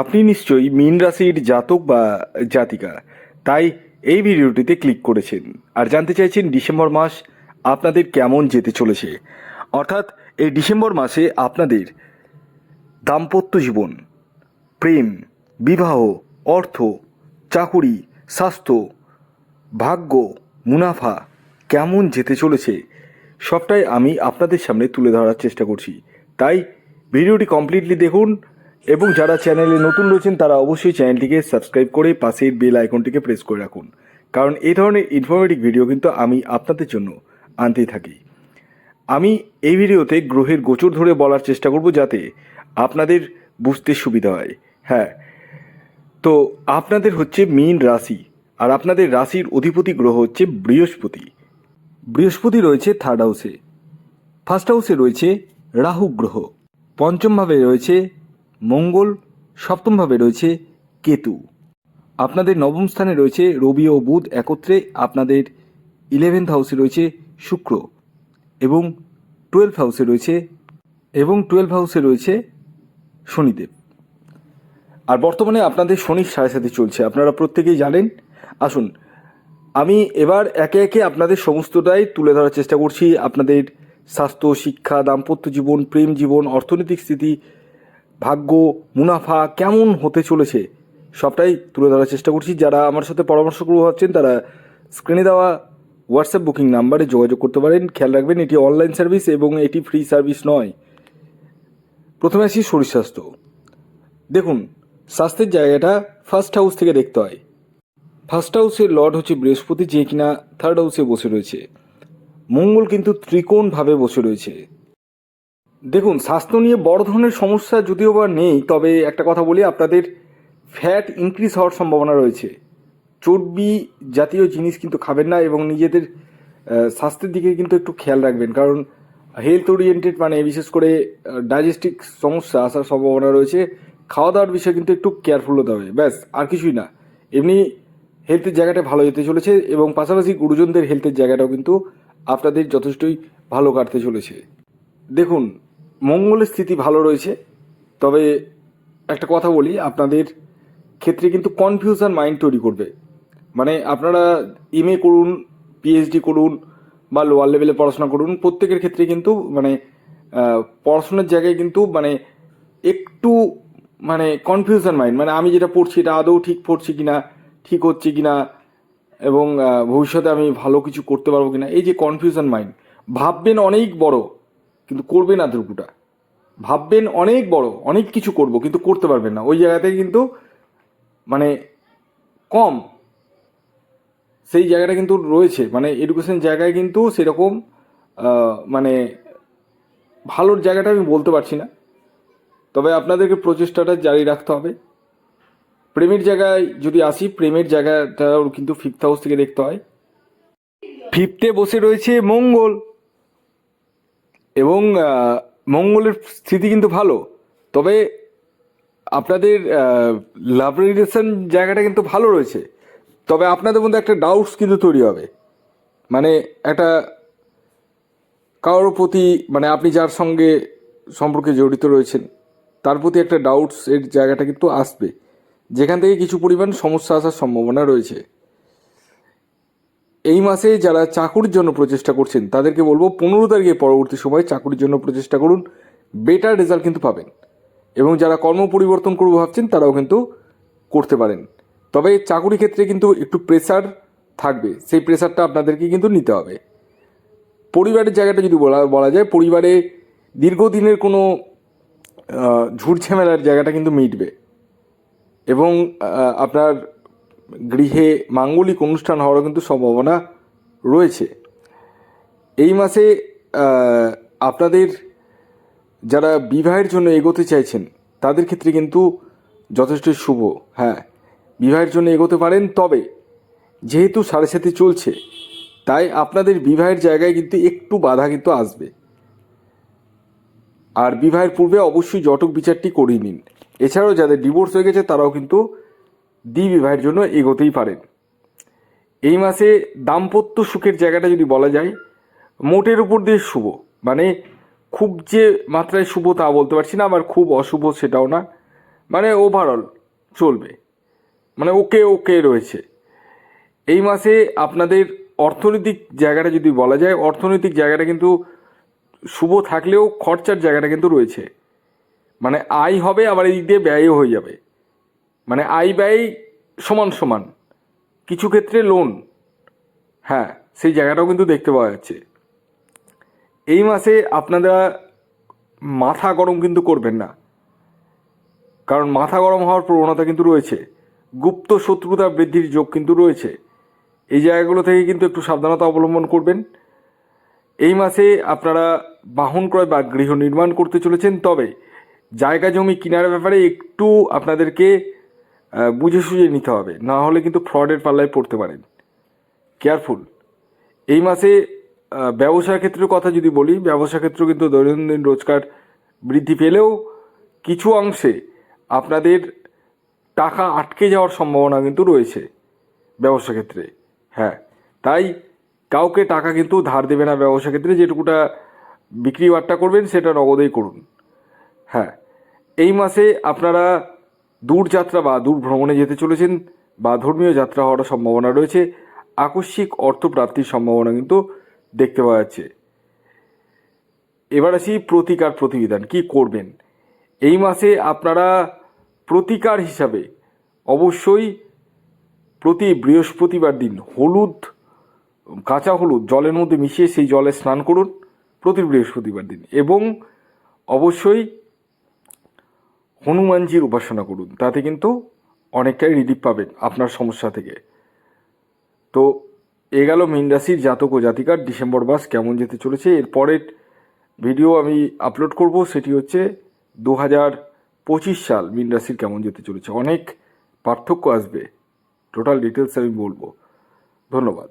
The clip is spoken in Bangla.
আপনি নিশ্চয়ই মীন রাশির জাতক বা জাতিকা, তাই এই ভিডিওটিতে ক্লিক করেছেন। আর জানতে চাইছেন ডিসেম্বর মাস আপনাদের কেমন যেতে চলেছে? অর্থাৎ এই ডিসেম্বর মাসে আপনাদের দাম্পত্য জীবন, প্রেম, বিবাহ, অর্থ, চাকুরি, স্বাস্থ্য, ভাগ্য, মুনাফা কেমন যেতে চলেছে সবটাই আমি আপনাদের সামনে তুলে ধরার চেষ্টা করছি। তাই ভিডিওটি কমপ্লিটলি দেখুন এবং যারা চ্যানেলে নতুন রয়েছেন, তারা অবশ্যই চ্যানেলটিকে সাবস্ক্রাইব করে পাশের বেল আইকনটিকে প্রেস করে রাখুন। কারণ এই ধরনের ইনফরমেটিভ ভিডিও কিন্তু আমি আপনাদের জন্য আনতেই থাকি। আমি এই ভিডিওতে গ্রহের গোচর ধরে বলার চেষ্টা করব যাতে আপনাদের বুঝতে সুবিধা হয়। হ্যাঁ তো আপনাদের হচ্ছে মীন রাশি আর আপনাদের রাশির অধিপতি গ্রহ হচ্ছে বৃহস্পতি। বৃহস্পতি রয়েছে থার্ড হাউসে ফার্স্ট হাউসে রয়েছে রাহু গ্রহ। পঞ্চমভাবে রয়েছে মঙ্গল, সপ্তমভাবে রয়েছে কেতু। আপনাদের নবম স্থানে রয়েছে রবি ও বুধ একত্রে, আপনাদের ইলেভেন্থ হাউসে রয়েছে শুক্র এবং টুয়েলভ হাউসে রয়েছে এবং টুয়েলভ হাউসে রয়েছে শনিদেব। আর বর্তমানে আপনাদের শনির সাড়ে সাথে চলছে, আপনারা প্রত্যেকেই জানেন। আসুন, আমি এবার একে একে আপনাদের সমস্তটাই তুলে ধরার চেষ্টা করছি। আপনাদের স্বাস্থ্য, শিক্ষা, দাম্পত্য জীবন, প্রেম জীবন, অর্থনৈতিক স্থিতি ভাগ্য, মুনাফা কেমন হতে চলেছে, সবটাই তুলে ধরার চেষ্টা করছি। যারা আমার সাথে পরামর্শ করব ভাবছেন তারা স্ক্রিনে দেওয়া হোয়াটসঅ্যাপ বুকিং নাম্বারে যোগাযোগ করতে পারেন। খেয়াল রাখবেন, এটি অনলাইন সার্ভিস এবং এটি ফ্রি সার্ভিস নয়। প্রথমে আসি শরীর স্বাস্থ্য। দেখুন, স্বাস্থ্যের জায়গাটা ফার্স্ট হাউস থেকে দেখতে হয়। ফার্স্ট হাউসের লর্ড হচ্ছে বৃহস্পতি, যে কিনা থার্ড হাউসে বসে রয়েছে। মঙ্গল কিন্তু ত্রিকোণভাবে বসে রয়েছে। দেখুন, স্বাস্থ্য নিয়ে বড় ধরনের সমস্যা যদিও বা নেই, তবে একটা কথা বলি, আপনাদের ফ্যাট ইনক্রিজ হওয়ার সম্ভাবনা রয়েছে। চর্বি জাতীয় জিনিস কিন্তু খাবেন না এবং নিজেদের স্বাস্থ্যের দিকে কিন্তু একটু খেয়াল রাখবেন। কারণ হেলথ ওরিয়েন্টেড মানে বিশেষ করে ডাইজেস্টিক সমস্যা আসার সম্ভাবনা রয়েছে। খাওয়া দাওয়ার বিষয়ে কিন্তু একটু কেয়ারফুল হতে হবে। ব্যাস, আর কিছুই না। এমনি হেলথের জায়গাটা ভালো যেতে চলেছে এবং পাশাপাশি গুরুজনদের হেলথের জায়গাটাও কিন্তু আপনাদের যথেষ্টই ভালো কাটতে চলেছে। দেখুন মঙ্গলের স্থিতি ভালো রয়েছে। তবে একটা কথা বলি, আপনাদের ক্ষেত্রে কিন্তু কনফিউশন মাইন্ড তৈরি করবে। মানে আপনারা এম এ করুন পিএইচডি করুন বা লোয়ার লেভেলে পড়াশোনা করুন, প্রত্যেকের ক্ষেত্রে কিন্তু মানে পড়াশোনার জায়গায় কিন্তু মানে একটু মানে কনফিউশন মাইন্ড মানে আমি যেটা পড়ছি এটা আদৌ ঠিক পড়ছি কিনা, ঠিক হচ্ছে কিনা এবং ভবিষ্যতে আমি ভালো কিছু করতে পারব কিনা, এই যে কনফিউশন মাইন্ড ভাববেন অনেক বড়। কিন্তু করবেন না দুপুটা ভাববেন অনেক বড়, অনেক কিছু করব, কিন্তু করতে পারবেন না। ওই জায়গাতে কিন্তু মানে কম। সেই জায়গাটা কিন্তু রয়েছে। মানে এডুকেশন জায়গায় কিন্তু সেরকম মানে ভালোর জায়গাটা আমি বলতে পারছি না। তবে আপনাদেরকে প্রচেষ্টাটা জারি রাখতে হবে। প্রেমের জায়গায় যদি আসি, প্রেমের জায়গাটাও কিন্তু ফিফথ হাউস থেকে দেখতে হয়। ফিফথে বসে রয়েছে মঙ্গল। এবং মঙ্গলের স্থিতি কিন্তু ভালো। তবে আপনাদের লাভ জায়গাটা কিন্তু ভালো রয়েছে। তবে আপনাদের মধ্যে একটা ডাউটস কিন্তু তৈরি হবে। মানে একটা কারোর প্রতি মানে আপনি যার সঙ্গে সম্পর্কে জড়িত রয়েছেন, তার প্রতি একটা ডাউটস এর জায়গাটা কিন্তু আসবে। যেখান থেকে কিছু পরিমাণ সমস্যা আসার সম্ভাবনা রয়েছে। এই মাসে যারা চাকুরির জন্য প্রচেষ্টা করছেন, তাদেরকে বলব পনেরো তারিখে পরবর্তী সময়ে চাকুরির জন্য প্রচেষ্টা করুন। বেটার রেজাল্ট কিন্তু পাবেন। এবং যারা কর্ম পরিবর্তন করব ভাবছেন, তারাও কিন্তু করতে পারেন। তবে চাকুরি ক্ষেত্রে কিন্তু একটু প্রেসার থাকবে। সেই প্রেসারটা আপনাদেরকে কিন্তু নিতে হবে। পরিবারের জায়গাটা যদি বলা বলা যায়, পরিবারে দীর্ঘদিনের কোনো ঝুট ঝামেলার জায়গাটা কিন্তু মিটবে। এবং আপনার গৃহে মাঙ্গলিক অনুষ্ঠান হওয়ারও কিন্তু সম্ভাবনা রয়েছে। এই মাসে আপনাদের যারা বিবাহের জন্য এগোতে চাইছেন, তাদের ক্ষেত্রে কিন্তু যথেষ্ট শুভ। হ্যাঁ বিবাহের জন্য এগোতে পারেন, তবে যেহেতু সাড়ে সাথে চলছে, তাই আপনাদের বিবাহের জায়গায় কিন্তু একটু বাধা কিন্তু আসবে। আর বিবাহের পূর্বে অবশ্যই জটক বিচারটি করিয়ে নিন। এছাড়াও যাদের ডিভোর্স হয়ে গেছে, তারাও কিন্তু দ্বি বিবাহের জন্য এগোতেই পারেন এই মাসে দাম্পত্য সুখের জায়গাটা যদি বলা যায়, মোটের উপর দিয়ে শুভ। মানে খুব যে মাত্রায় শুভ তা বলতে পারছি না, আবার খুব অশুভ সেটাও না। মানে ওভারঅল চলবে। মানে ওকে ওকে রয়েছে। এই মাসে আপনাদের অর্থনৈতিক জায়গাটা যদি বলা যায়, অর্থনৈতিক জায়গাটা কিন্তু শুভ থাকলেও খরচার জায়গাটা কিন্তু রয়েছে। মানে আয় হবে, আবার এই দিক দিয়ে ব্যয়ও হয়ে যাবে। মানে আয় ব্যয় সমান সমান। কিছু ক্ষেত্রে লোন হ্যাঁ সেই জায়গাটাও কিন্তু দেখতে পাওয়া যাচ্ছে। এই মাসে আপনারা মাথা গরম কিন্তু করবেন না। কারণ মাথা গরম হওয়ার প্রবণতা কিন্তু রয়েছে। গুপ্ত শত্রুতা বৃদ্ধির যোগ কিন্তু রয়েছে। এই জায়গাগুলো থেকে কিন্তু একটু সাবধানতা অবলম্বন করবেন। এই মাসে আপনারা বাহন ক্রয় বা গৃহ নির্মাণ করতে চলেছেন। তবে জায়গা জমি কেনার ব্যাপারে একটু আপনাদেরকে বুঝে সুঝে নিতে হবে। না হলে কিন্তু ফ্রডের পাল্লায় পড়তে পারেন। কেয়ারফুল এই মাসে ব্যবসা ক্ষেত্রের কথা যদি বলি ব্যবসা ক্ষেত্র কিন্তু দৈনন্দিন রোজগার বৃদ্ধি পেলেও কিছু অংশে আপনাদের টাকা আটকে যাওয়ার সম্ভাবনা কিন্তু রয়েছে ব্যবসা ক্ষেত্রে। হ্যাঁ তাই কাউকে টাকা কিন্তু ধার দেবে না ব্যবসা ক্ষেত্রে, যেটুকুটা বিক্রি বাট্টা করবেন, সেটা নগদেই করুন। হ্যাঁ এই মাসে আপনারা দূর যাত্রা বা দূর ভ্রমণে যেতে চলেছেন বা ধর্মীয় যাত্রা হওয়ার সম্ভাবনা রয়েছে। আকস্মিক অর্থপ্রাপ্তির সম্ভাবনা কিন্তু দেখতে পাওয়া যাচ্ছে। এবার আসি প্রতিকার প্রতিবিধান, কি করবেন? এই মাসে আপনারা প্রতিকার হিসাবে অবশ্যই প্রতি বৃহস্পতিবার দিন হলুদ, কাঁচা হলুদ, জলের মধ্যে মিশিয়ে সেই জলে স্নান করুন প্রতি বৃহস্পতিবার দিন এবং অবশ্যই হনুমানজির উপাসনা করুন, তাতে কিন্তু অনেকটাই রিলিফ পাবেন আপনার সমস্যা থেকে। তো এ গেল মীন রাশির জাতক ও জাতিকার ডিসেম্বর মাস কেমন যেতে চলেছে, এর পরের ভিডিও আমি আপলোড করব, সেটি হচ্ছে দু হাজার পঁচিশ সাল মীন রাশির কেমন যেতে চলেছে। অনেক পার্থক্য আসবে টোটাল ডিটেলস আমি বলব। ধন্যবাদ।